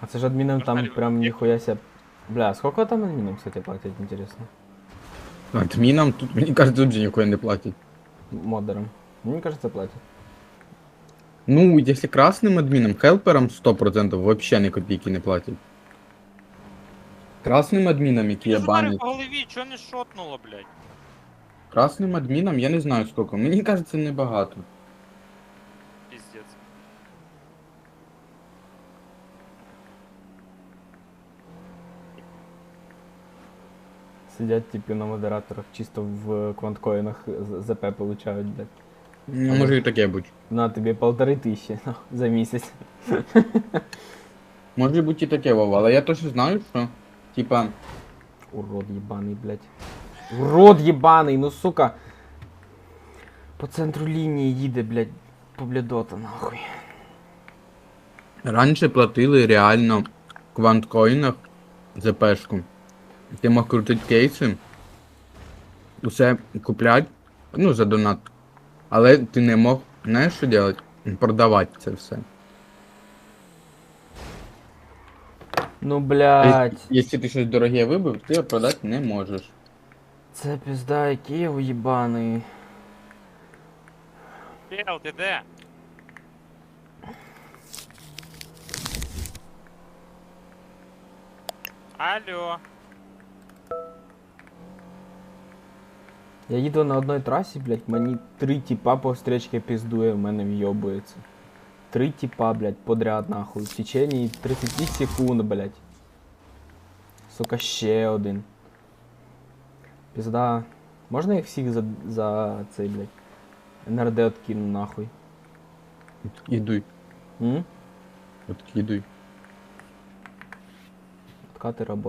А це ж адмінам там прям ніхуя ся. Бля, сколько там адмінам, кстати, платять, інтересно? Адмінам тут, мені кажется, тут же ніхуя не платять. Модерам. Мені кажется, платять. Ну, якщо красним адмінам, хелперам 100% вообще ні копійки не платять. Красним адмінам, які я баню. по голові, чого не шотнуло, блядь? Красним адмінам я не знаю скільки. Мені кажется, небагато. Сидять типи на модераторах, чисто в кванткоїнах ЗП получають, блядь. Ну, може і таке бути. На тобі полтори тисячі ну, за місяць. Може бути і таке, Вова, але я точно знаю, що, типа, Урод єбаний, блядь. Урод єбаний, ну сука. По центру лінії їде, блядь, поблядота нахуй. раніше платили реально в кванткоїнах ЗПшку. Ти мог крутити кейси, усе купляти, ну, за донат. Але ти не мог, знаєш, що робити? Продавати це все. Ну, блядь. Якщо ти щось дороге вибив, ти його продати не можеш. Це пізда, Київ єбаний. Чел, ти де? Алло. Я їду на одній трасі, блядь, мені три тіпа по встречці піздує, в мене вйобується. Три тіпа, блядь, подряд нахуй. В течение 30 секунд, блядь. Сука, ще один. Пізда. Можна їх всіх за, за цей, блядь. НРД откину нахуй. Ідуй, М? от ідуй. Откати роботу.